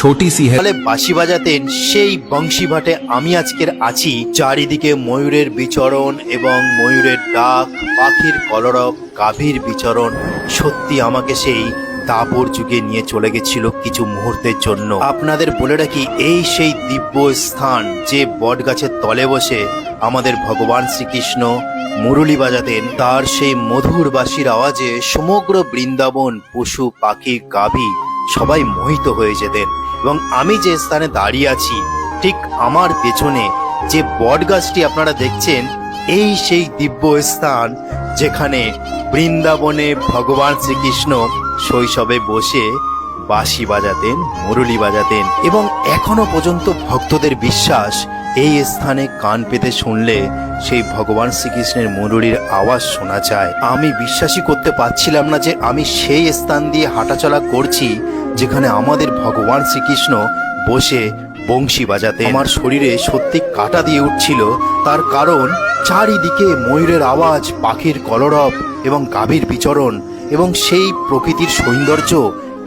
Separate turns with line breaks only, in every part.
ছোটি C
হলে বাঁশি বাজাতেন সেই বংশী ভাটে। আমি আজকের আছি। চারিদিকে ময়ূরের বিচরণ এবং ময়ূরের ডাক, পাখির কলরব, গাভীর বিচরণ। সত্যি আমাকে সেই তাপর যুগে নিয়ে চলে গেছিল কিছু মুহূর্তের জন্য। আপনাদের বলে রাখি, এই সেই দিব্য স্থান যে বট গাছের তলে বসে আমাদের ভগবান শ্রীকৃষ্ণ মুরুলি বাজাতেন, তার সেই মধুর বাসির আওয়াজে সমগ্র বৃন্দাবন, পশু, পাখি, গাভী সবাই মোহিত হয়ে যেতেন। এবং আমি যে স্থানে দাঁড়িয়ে আছি, ঠিক আমার পেছনে যে বট গাছটি আপনারা দেখছেন, এই সেই দিব্য স্থান যেখানে বৃন্দাবনে ভগবান শ্রীকৃষ্ণ শৈশবে বসে বাঁশি বাজাতেন, মুরলি বাজাতেন এবং এখনও পর্যন্ত ভক্তদের বিশ্বাস এই স্থানে কান পেতে শুনলে সেই ভগবান শ্রীকৃষ্ণের মুরলির আওয়াজ শোনা যায়। আমি বিশ্বাসই করতে পারছিলাম না যে আমি সেই স্থান দিয়ে হাঁটাচলা করছি, যেখানে আমাদের ভগবান শ্রীকৃষ্ণ বসে বংশী বাজাতে আমার শরীরে সত্যি কাটা দিয়ে উঠছিল, তার কারণ চারিদিকে ময়ূরের আওয়াজ, পাখির কলরব এবং গাভীর বিচরণ এবং সেই প্রকৃতির সৌন্দর্য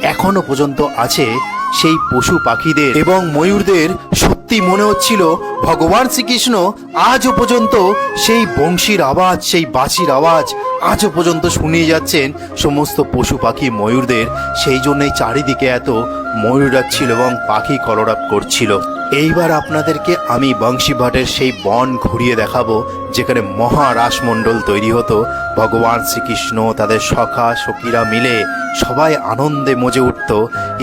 এখনও পর্যন্ত আছে সেই পশু পাখিদের এবং ময়ূরদের সত্যি মনে হচ্ছিল ভগবান শ্রীকৃষ্ণ আজও পর্যন্ত সেই বংশীর আওয়াজ, সেই বাঁশির আওয়াজ আজও পর্যন্ত শুনিয়ে যাচ্ছেন সমস্ত পশু পাখি ময়ূরদের। সেই জন্যই চারিদিকে এত ময়ূর ছিল এবং পাখি কলরাপ করছিল। এইবার আপনাদেরকে আমি বংশী ভাটের সেই বন ঘুরিয়ে দেখাবো, যেখানে মহা রাসমণ্ডল তৈরি হতো। ভগবান শ্রীকৃষ্ণ, তাদের সখা, সখীরা মিলে সবাই আনন্দে মজে উঠত।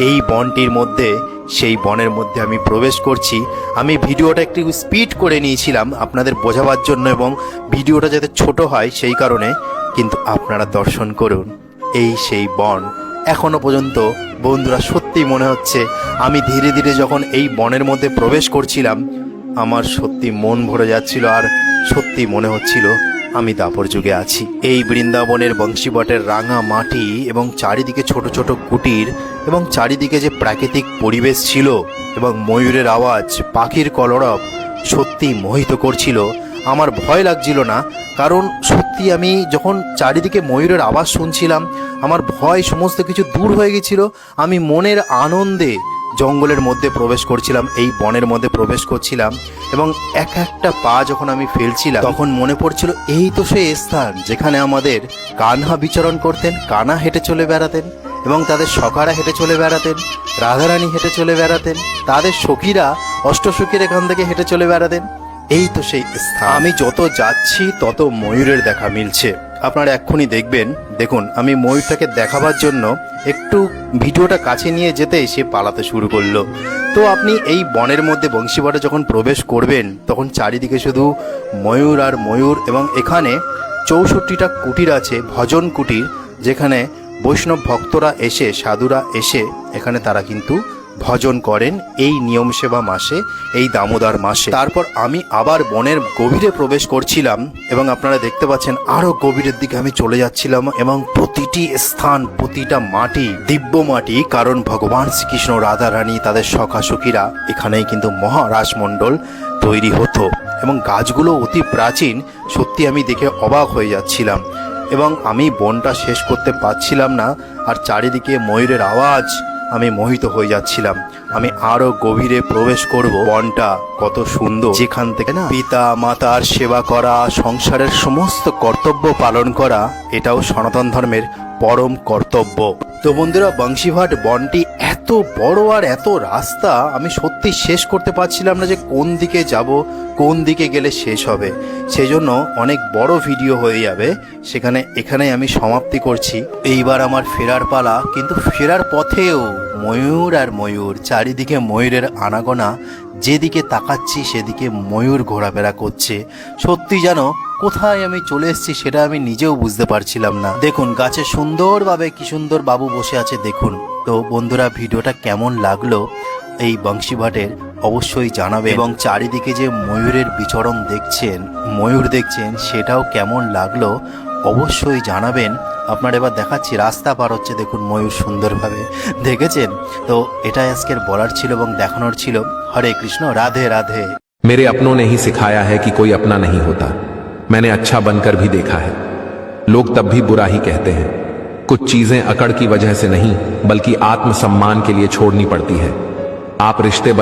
এই বনটির মধ্যে, সেই বনের মধ্যে আমি প্রবেশ করছি। আমি ভিডিওটা একটু স্পিড করে নিয়েছিলাম আপনাদের বোঝাবার জন্য এবং ভিডিওটা যাতে ছোট হয় সেই কারণে। কিন্তু আপনারা দর্শন করুন। এই সেই বন। এখনও পর্যন্ত বন্ধুরা সত্যি মনে হচ্ছে আমি ধীরে ধীরে যখন এই বনের মধ্যে প্রবেশ করছিলাম, আমার সত্যি মন ভরে যাচ্ছিল আর সত্যি মনে হচ্ছিল আমি দাপর যুগে আছি। এই বৃন্দাবনের বংশীবটের রাঙা মাটি এবং চারিদিকে ছোট ছোট কুটির এবং চারিদিকে যে প্রাকৃতিক পরিবেশ ছিল এবং ময়ূরের আওয়াজ, পাখির কলরব সত্যি মোহিত করছিল আমার ভয় লাগছিল না, কারণ সত্যি আমি যখন চারিদিকে ময়ূরের আওয়াজ শুনছিলাম, আমার ভয় সমস্ত কিছু দূর হয়ে গেছিল। আমি মনের আনন্দে জঙ্গলের মধ্যে প্রবেশ করছিলাম, এই বনের মধ্যে প্রবেশ করছিলাম এবং এক একটা পা যখন আমি ফেলছিলাম, তখন মনে পড়ছিল, এই তো সেই স্থান যেখানে আমাদের কানহা বিচরণ করতেন, কানা হেঁটে চলে বেড়াতেন এবং তাদের সখারা হেঁটে চলে বেড়াতেন, রাধারানী হেঁটে চলে বেড়াতেন, তাদের সখীরা অষ্টসখীর এখান থেকে হেঁটে চলে বেড়াতেন। এই তো সেই স্থান। আমি যত যাচ্ছি, তত ময়ূরের দেখা মিলছে। আপনারা এক্ষুনি দেখবেন। দেখুন, আমি ময়ূরটাকে দেখাবার জন্য একটু ভিডিওটা কাছে নিয়ে যেতে সে পালাতে শুরু করল। তো আপনি এই বনের মধ্যে বংশীবাটে যখন প্রবেশ করবেন, তখন চারিদিকে শুধু ময়ূর আর ময়ূর এবং এখানে চৌষট্টিটা কুটির আছে, ভজন কুটির, যেখানে বৈষ্ণব ভক্তরা এসে, সাধুরা এসে, এখানে তারা কিন্তু ভজন করেন এই নিয়ম সেবা মাসে, এই দামোদর মাসে। তারপর আমি আবার বনের গভীরে প্রবেশ করছিলাম এবং আপনারা দেখতে পাচ্ছেন আরও গভীরের দিকে আমি চলে যাচ্ছিলাম এবং প্রতিটি স্থান, প্রতিটা মাটি, দিব্য মাটি, কারণ ভগবান শ্রীকৃষ্ণ রাধা রানী তাদের সখা সখীরা এখানেই কিন্তু মহারাজমণ্ডল তৈরি হতো এবং গাছগুলো অতি প্রাচীন, সত্যি আমি দেখে অবাক হয়ে যাচ্ছিলাম। এবং আমি বনটা শেষ করতে পারছিলাম না, আর চারিদিকে ময়ূরের আওয়াজ আমি মোহিত হয়ে যাচ্ছিলাম। আমি আরও গভীরে প্রবেশ করব। বনটা কত সুন্দর। যেখান থেকে না পিতা, মাতার সেবা করা, সংসারের সমস্ত কর্তব্য পালন করা, এটাও সনাতন ধর্মের পরম কর্তব্য। তো বন্ধুরা, বংশীভাট বনটি এত বড় আর এত রাস্তা আমি সত্যি শেষ করতে পারছিলাম না যে কোন দিকে যাব, কোন দিকে গেলে শেষ হবে। সেই জন্য অনেক বড় ভিডিও হয়ে যাবে। সেখানে, এখানে আমি সমাপ্তি করছি। এইবার আমার ফেরার পালা, কিন্তু ফেরার পথেও ময়ূর আর ময়ূর, চারিদিকে ময়ূরের আনাগোনা, যেদিকে তাকাচ্ছি সেদিকে ময়ূর ঘোরাফেরা করছে। সত্যি যেন কোথায় আমি চলে এসেছি সেটা আমি নিজেও বুঝতে পারছিলাম না। দেখুন, গাছে সুন্দরভাবে কি সুন্দর বাবু বসে আছে, দেখুন। তো বন্ধুরা ভিডিওটা কেমন লাগলো এই বংশীভাটের অবশ্যই জানাবে এবং চারিদিকে যে ময়ূরের বিচরণ দেখছেন ময়ূর দেখছেন সেটাও কেমন লাগলো অবশ্যই জানাবেন আপনার এবার দেখাচ্ছি রাস্তা পার হচ্ছে দেখুন ময়ূর সুন্দরভাবে দেখেছেন তো এটাই আজকের বলার ছিল এবং দেখানোর ছিল হরে কৃষ্ণ রাধে রাধে
मेरे अपनों ने ही सिखाया है कि कोई अपना नहीं होता मैंने अच्छा बनकर भी देखा है लोग तब भी बुरा ही कहते हैं कुछ चीज़ें अकड़ की वजह से नहीं, बल्कि आत्मसम्मान के लिए छोड़नी पड़ती है। आप रिश्ते